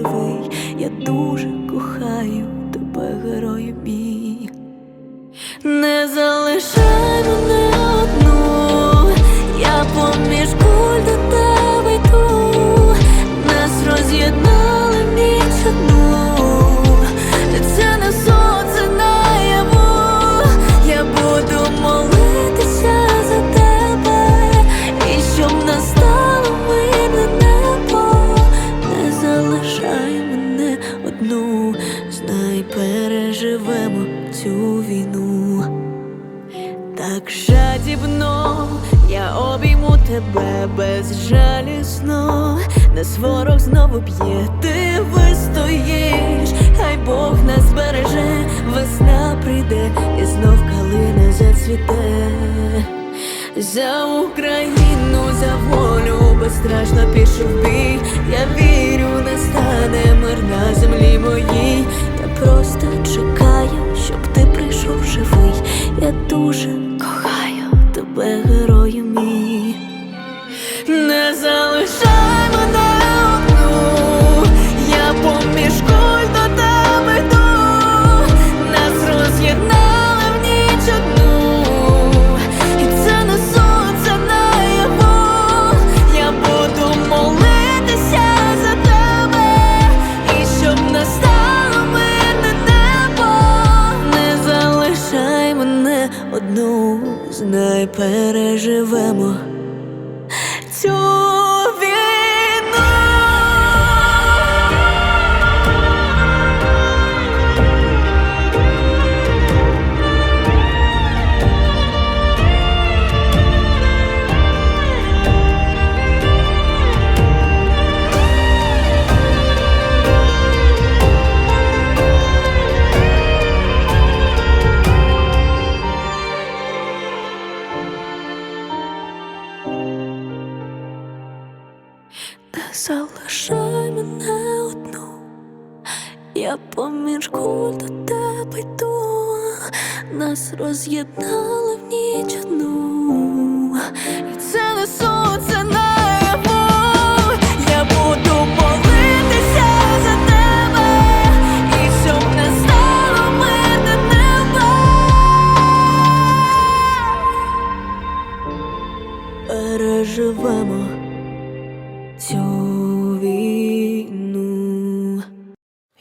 живий. Я дуже кохаю тебе, герою мій. Не залишай цю війну. Так жадібно я обійму тебе безжалісно, нас ворог знову б'є, ти вистоїш, хай Бог нас береже, весна прийде і знов калина зацвіте. За Україну, за волю безстрашно пішов бій. Я вірю, настане мир на землі моїй. Я просто Я дуже кохаю тебе, герою одну, знай, переживемо цю я поміж куль до тебе йду, нас роз'єднали в ніч одну,